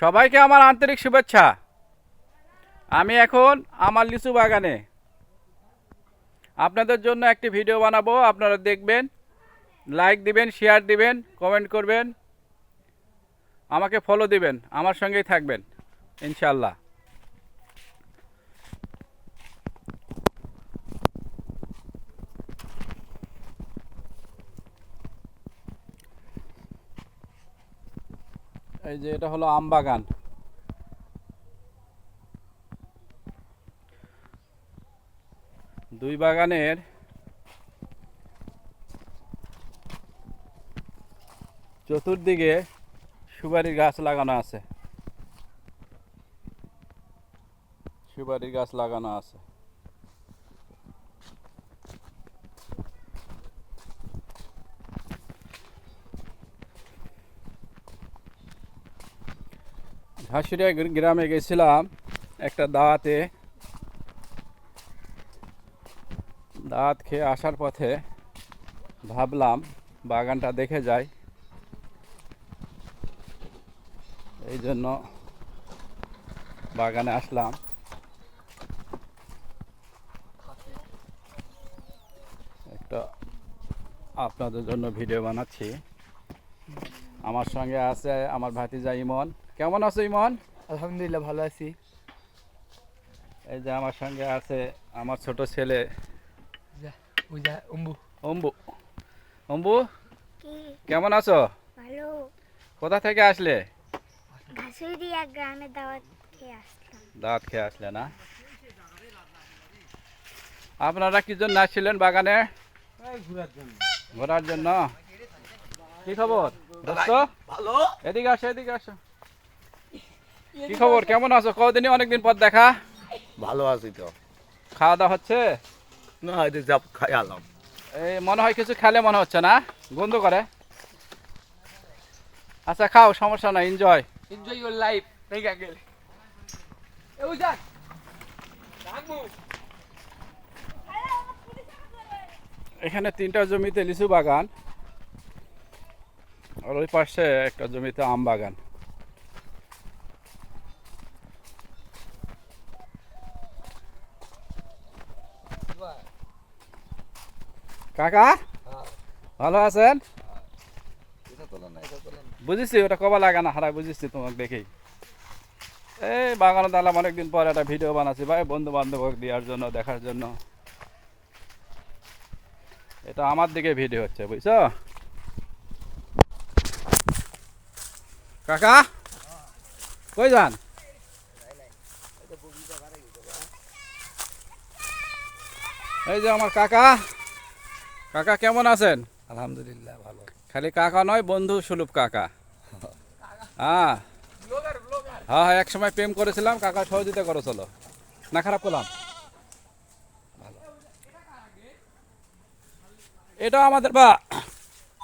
সবাইকে আমার আন্তরিক শুভেচ্ছা। আমি এখন আমার লিচু বাগানে। আপনাদের জন্য একটি ভিডিও বানাবো, আপনারা দেখবেন লাইক দিবেন শেয়ার দিবেন কমেন্ট করবেন, আমাকে ফলো দিবেন, আমার সঙ্গেই থাকবেন ইনশাল্লাহ এই যে এটা হলো আম বাগান। দুই বাগানের চতুর্দিকে সুপারির গাছ লাগানো আছে। সুপারির গাছ লাগানো আছে। ঘাসুরিয়া গ্র- গ্রামে গেছিলাম, একটা দাওয়াতে দাঁত খেয়ে আসার পথে ভাবলাম, বাগানটা দেখে যাই। এই জন্য বাগানে আসলাম। একটা আপনাদের জন্য ভিডিও বানাচ্ছি। আমার সঙ্গে আছে আমার ভাতিজা ইমন। কেমন আছো ইমন? আলহামদুলিল্লাহ ভালো আছি। এই যে আমার সঙ্গে আছে আমার ছোট ছেলে। উম্বু অম্বু। অম্বু। কেমন আছো? ভালো। কোথা থেকে আসলে? ঘাসুরিয়া গ্রামে দাওয়াত খেয়ে আসলাম। দাঁত খেয়ে আসলে না? আপনারা কি জন্য আসছিলেন বাগানে? ঘোরার জন্য? কি খবর? ভালো এদিকে আসো এদিকে আসো। কি খবর? কেমন আছো? কদিনই অনেকদিন পর দেখা? ভালো আছি তো। খাওয়া দাওয়া হচ্ছে? না এটা যাব খাই আলাম। এই মনে হয় কিছু খেলে মনে হচ্ছে না? গন্ধ করে। আচ্ছা খাও সমস্যা নাই এনজয় এনজয় ইওর লাইফ রেগা গেলে এখানে তিনটা জমিতে লিচু বাগান। আর ওই পাশে একটা জমিতে আম বাগান। কাকা? ভালো আছেন? বুঝেছি, ওটা কবা না হারাই বুঝেছি তোমাকে দেখেই। এই বাগানে দালাম, অনেকদিন পর একটা ভিডিও বানাচ্ছি, ভাই বন্ধু বান্ধব দেওয়ার জন্য, দেখার জন্য। এটা আমার দিকে ভিডিও হচ্ছে, বুঝছ? কাকা? কই যান? এই যে আমার কাকা। কাকা কেমন আছেন? আলহামদুলিল্লাহ ভালো। খালি কাকা নয় বন্ধু সুলুপ কাকা। হ্যাঁ। হ্যাঁ হ্যাঁ এক সময় প্রেম করেছিলাম কাকা সহযোগিতা করেছিল না খারাপ করলাম? এটা আমাদের বা